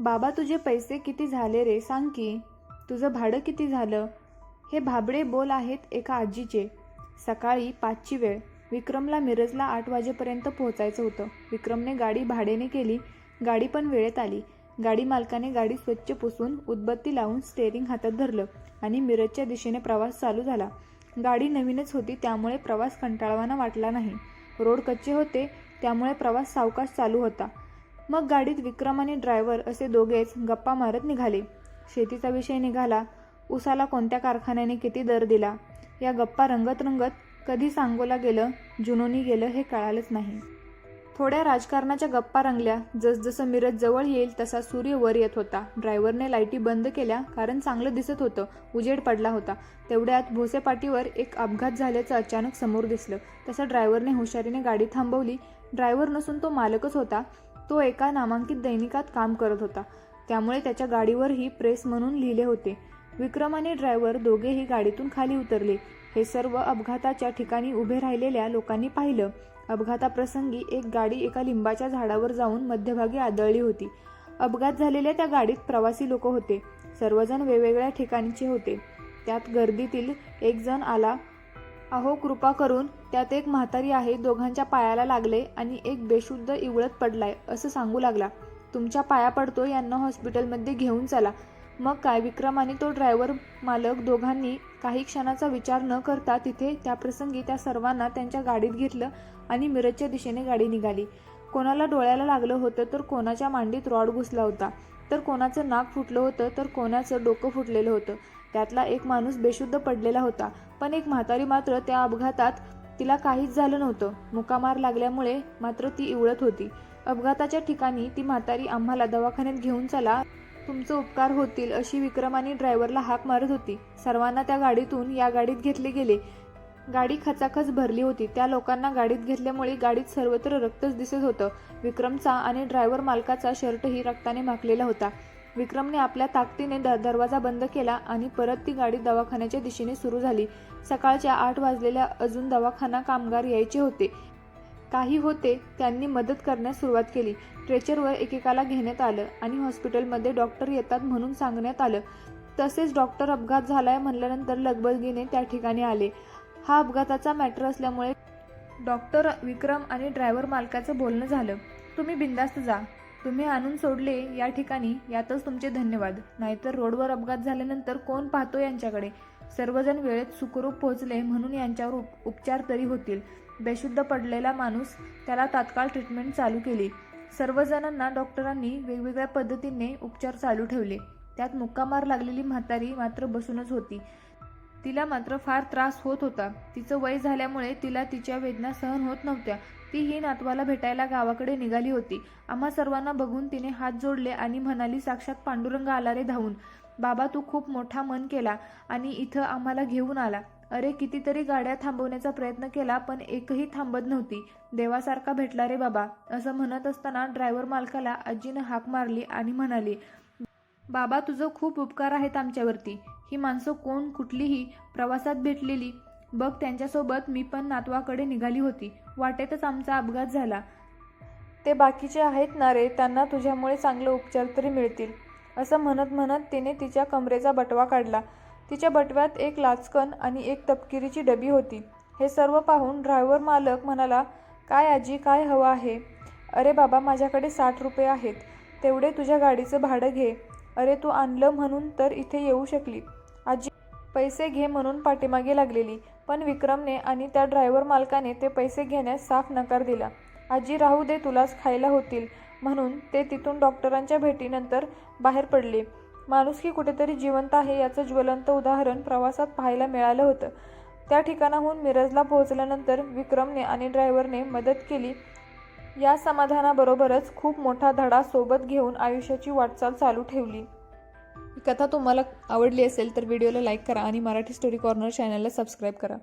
बाबा तुझे पैसे किती झाले रे सांग की. तुझं भाडं किती झालं? हे भाबडे बोल आहेत एका आजीचे. सकाळी पाचची वेळ. विक्रमला मिरजला आठ वाजेपर्यंत पोहोचायचं होतं. विक्रमने गाडी भाडेने केली. गाडी पण वेळेत आली. गाडी मालकाने गाडी स्वच्छ पुसून उदबत्ती लावून स्टेअरिंग हातात धरलं आणि मिरजच्या दिशेने प्रवास चालू झाला. गाडी नवीनच होती त्यामुळे प्रवास कंटाळवाना वाटला नाही. रोड कच्चे होते त्यामुळे प्रवास सावकाश चालू होता. मग गाडीत विक्रम आणि ड्रायव्हर असे दोघेच गप्पा मारत निघाले. शेतीचा विषय निघाला. उसाला कोणत्या कारखान्याने किती दर दिला? या गप्पा रंगत रंगत कधी सांगोला गेलं जुनोनी गेलं हे कळालंच नाही. थोड्या राजकारणाच्या गप्पा रंगल्या. जसजसं मिरज जवळ येईल तसा सूर्य वर येत होता. ड्रायव्हरने लाईटी बंद केल्या कारण चांगलं दिसत होतं. उजेड पडला होता. तेवढ्यात भोसेपाटीवर एक अपघात झाल्याचं अचानक समोर दिसलं. तसं ड्रायव्हरने हुशारीने गाडी थांबवली. ड्रायव्हर नसून तो मालकच होता. तो एका नामांकित दैनिकात काम करत होता. त्यामुळे त्याच्या गाडीवरही प्रेस म्हणून लिहिले होते. विक्रम आणि ड्रायव्हर दोघेही गाडीतून खाली उतरले. हे सर्व अपघाताच्या ठिकाणी उभे राहिलेल्या लोकांनी पाहिलं. अपघाताप्रसंगी एक गाडी एका लिंबाच्या झाडावर जाऊन मध्यभागी आदळली होती. अपघात झालेल्या त्या गाडीत प्रवासी लोक होते. सर्वजण वेगवेगळ्या ठिकाणचे होते. त्यात गर्दीतील एक जण आला. अहो कृपा करून त्यात एक म्हातारी आहे दोघांच्या पायाला लागले आणि एक बेशुद्ध इवळत पडलाय असं सांगू लागला. तुमच्या पाया पडतो यांना हॉस्पिटलमध्ये घेऊन चला. मग काय विक्रम आणि तो ड्रायव्हर मालक दोघांनी काही क्षणाचा विचार न करता तिथे त्या प्रसंगी त्या सर्वांना त्यांच्या गाडीत घेतलं आणि मिरजच्या दिशेने गाडी निघाली. कोणाला डोळ्याला लागलं होतं तर कोणाच्या मांडीत रॉड घुसला होता. तर कोणाचं नाक फुटलं होतं तर कोणाचं डोकं फुटलेलं होतं. त्यातला एक माणूस बेशुद्ध पडलेला होता. पण एक म्हातारी मात्र त्या अपघातात तिला काहीच झालं नव्हतं. मुकामार लागल्यामुळे मात्र ती इवळत होती. अपघाताच्या ठिकाणी ती म्हातारी आम्हाला दवाखान्यात घेऊन चला तुमचं उपकार होतील अशी विक्रमाने ड्रायव्हरला हाक मारत होती. सर्वांना त्या गाडीतून या गाडीत घेतले गेले. गाडी खचाखच भरली होती. त्या लोकांना गाडीत घेतल्यामुळे गाडीत सर्वत्र रक्तच दिसत होतं. विक्रमचा आणि ड्रायव्हर मालकाचा शर्टही रक्ताने माखलेला होता. विक्रमने आपल्या ताकदीने द दरवाजा बंद केला आणि परत ती गाडी दवाखान्याच्या दिशेने सुरू झाली. सकाळच्या आठ वाजलेल्या अजून दवाखाना कामगार यायचे होते. काही होते त्यांनी मदत करण्यास सुरुवात केली. स्ट्रेचरवर एकेकाला घेण्यात आलं आणि हॉस्पिटलमध्ये डॉक्टर येतात म्हणून सांगण्यात आलं. तसेच डॉक्टर अपघात झालाय म्हणल्यानंतर लगबगीने त्या ठिकाणी आले. हा अपघाताचा मॅटर असल्यामुळे डॉक्टर विक्रम आणि ड्रायव्हर मालकाचं बोलणं झालं. तुम्ही बिंदास्त जा. तुम्ही आणून सोडले या ठिकाणी यातच तुमचे धन्यवाद. नाहीतर रोडवर अपघात झाल्यानंतर कोण पाहतो यांच्याकडे? सर्वजण वेळेत सुखरूप पोहोचले म्हणून यांच्यावर उप उपचार तरी होतील. बेशुद्ध पडलेला माणूस त्याला तात्काळ ट्रीटमेंट चालू केली. सर्वजणांना डॉक्टरांनी वेगवेगळ्या पद्धतीने उपचार चालू ठेवले. त्यात मुक्कामार लागलेली म्हातारी मात्र बसूनच होती. तिला मात्र फार त्रास होत होता. तिचं वय झाल्यामुळे तिला तिच्या वेदना सहन होत नव्हत्या. ती ही नातवाला भेटायला गावाकडे निघाली होती. आम्हा सर्वांना बघून तिने हात जोडले आणि म्हणाली साक्षात पांडुरंग आला रे धावून. बाबा तू खूप मोठा मन केला आणि इथं आम्हाला घेऊन आला. अरे कितीतरी गाड्या थांबवण्याचा प्रयत्न केला पण एकही थांबत नव्हती. देवासारखा भेटला रे बाबा असं म्हणत असताना ड्रायव्हर मालकाला आजीनं हाक मारली आणि म्हणाली बाबा तुझं खूप उपकार आहेत आमच्यावरती. ही माणसं कोण कुठलीही प्रवासात भेटलेली. बघ त्यांच्यासोबत मी पण नातवाकडे निघाली होती. वाटेतच आमचा अपघात झाला. ते बाकीचे आहेत ना रे त्यांना तुझ्यामुळे चांगले उपचार तरी मिळतील. असं म्हणत म्हणत तिने तिच्या कमरेचा बटवा काढला. तिच्या बटव्यात एक लाचकन आणि एक तपकिरीची डबी होती. हे सर्व पाहून ड्रायव्हर मालक म्हणाला काय आजी काय हवं आहे? अरे बाबा माझ्याकडे साठ रुपये आहेत. तेवढे तुझ्या गाडीचं भाडं घे. अरे तू आणलं म्हणून तर इथे येऊ शकली. आजी पैसे घे म्हणून पाठीमागे लागलेली. पण विक्रमने आणि त्या ड्रायव्हर मालकाने ते पैसे घेण्यास साफ नकार दिला. आजी राहू दे तुलाच खायला होतील. म्हणून ते तिथून डॉक्टरांच्या भेटीनंतर बाहेर पडले. माणुसकी कुठेतरी जिवंत आहे याचं ज्वलंत उदाहरण प्रवासात पाहायला मिळालं होतं. त्या ठिकाणाहून मिरजला पोहोचल्यानंतर विक्रमने आणि ड्रायव्हरने मदत केली. या समाधानाबरोबरच खूप मोठा धडा सोबत घेऊन आयुष्याची वाटचाल चालू ठेवली. ही कथा तुम्हाला आवडली असेल तर व्हिडिओला लाईक करा आणि मराठी स्टोरी कॉर्नर चॅनलला सबस्क्राईब करा.